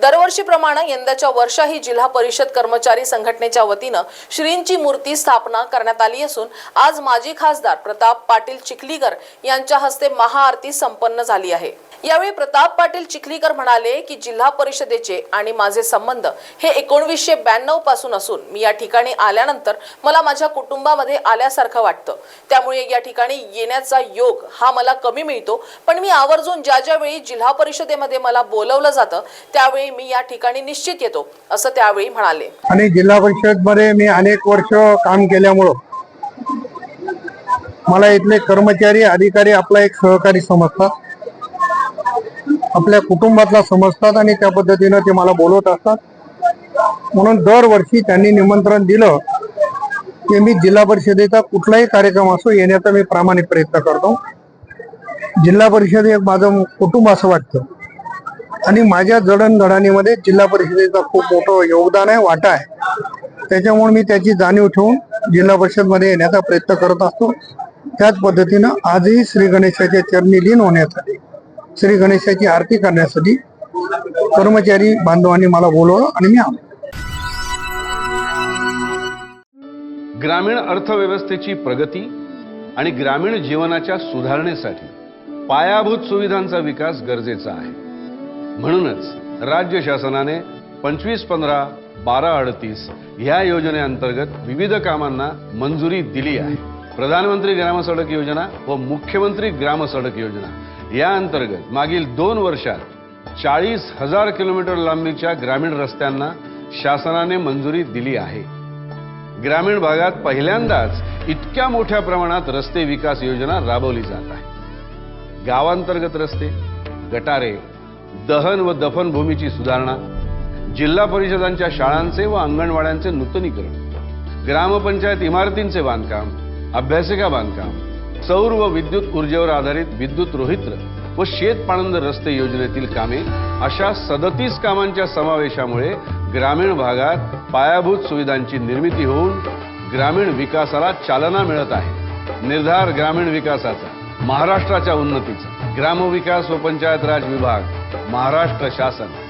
दरवर्षीप्रमाणे यंदाच्या वर्षाही जिल्हा परिषद कर्मचारी संघटनेच्या वतीनं श्रींची मूर्ती स्थापना करण्यात आली असून आज माजी खासदार प्रताप पाटील चिखलीकर यांच्या हस्ते महाआरती संपन्न झाली आहे. यावेळी प्रताप पाटील चिखलीकर म्हणाले की जिल्हा परिषदेचे आणि माझे संबंध हे एकोणवीसशे ब्याण्णवपासून असून मी या ठिकाणी आल्यानंतर मला माझ्या कुटुंबामध्ये आल्यासारखं वाटतं. त्यामुळे या ठिकाणी येण्याचा योग हा मला कमी मिळतो. पण मी आवर्जून ज्या ज्यावेळी जिल्हा परिषदेमध्ये मला बोलवलं जातं त्यावेळी मी या ठिकाणी निश्चित येतो असं त्यावेळी म्हणाले. आणि जिल्हा परिषदमध्ये मी अनेक वर्ष काम केल्यामुळं मला इथले कर्मचारी अधिकारी आपला एक सहकारी समजतात. आपल्या कुटुंबातला समजतात आणि त्या पद्धतीनं ते मला बोलवत असतात. म्हणून दरवर्षी त्यांनी निमंत्रण दिलं की मी जिल्हा परिषदेचा कुठलाही कार्यक्रम असो येण्याचा मी प्रामाणिक प्रयत्न करतो. जिल्हा परिषद एक माझं कुटुंब असं वाटतं. आणि माझ्या जडणघडणीमध्ये जिल्हा परिषदेचा खूप मोठं योगदान आहे वाटा आहे. त्याच्यामुळे मी त्याची जाणीव ठेवून जिल्हा परिषदमध्ये येण्याचा प्रयत्न करत असतो. त्याच पद्धतीनं आजही श्री गणेशाच्या चरणी लीन होण्यासाठी श्री गणेशाची आरती करण्यासाठी कर्मचारी बांधवांनी मला बोलवलं आणि मी आलो. ग्रामीण अर्थव्यवस्थेची प्रगती आणि ग्रामीण जीवनाच्या सुधारणेसाठी पायाभूत सुविधांचा विकास गरजेचा आहे. म्हणूनच राज्य शासनाने पंचवीस पंधरा बारा अडतीस ह्या योजनेअंतर्गत विविध कामांना मंजुरी दिली आहे. प्रधानमंत्री ग्रामसडक योजना व मुख्यमंत्री ग्रामसडक योजना. या अंतर्गत मागील दोन वर्षात चाळीस हजार किलोमीटर लांबीच्या ग्रामीण रस्त्यांना शासनाने मंजुरी दिली आहे. ग्रामीण भागात पहिल्यांदाच इतक्या मोठ्या प्रमाणात रस्ते विकास योजना राबवली जात आहे. गावांतर्गत रस्ते गटारे दहन व दफन भूमीची सुधारणा जिल्हा परिषदांच्या शाळांचे व अंगणवाड्यांचे नूतनीकरण ग्रामपंचायत इमारतींचे बांधकाम अभ्यासिका बांधकाम सौर व विद्युत ऊर्जेवर आधारित विद्युत रोहित्र व शेतपाणंद रस्ते योजनेतील कामे अशा सदतीस कामांच्या समावेशामुळे ग्रामीण भागात पायाभूत सुविधांची निर्मिती होऊन ग्रामीण विकासाला चालना मिळत आहे. निर्धार ग्रामीण विकासाचा. महाराष्ट्राच्या उन्नतीचं. ग्रामविकास व पंचायत राज विभाग महाराष्ट्र शासन.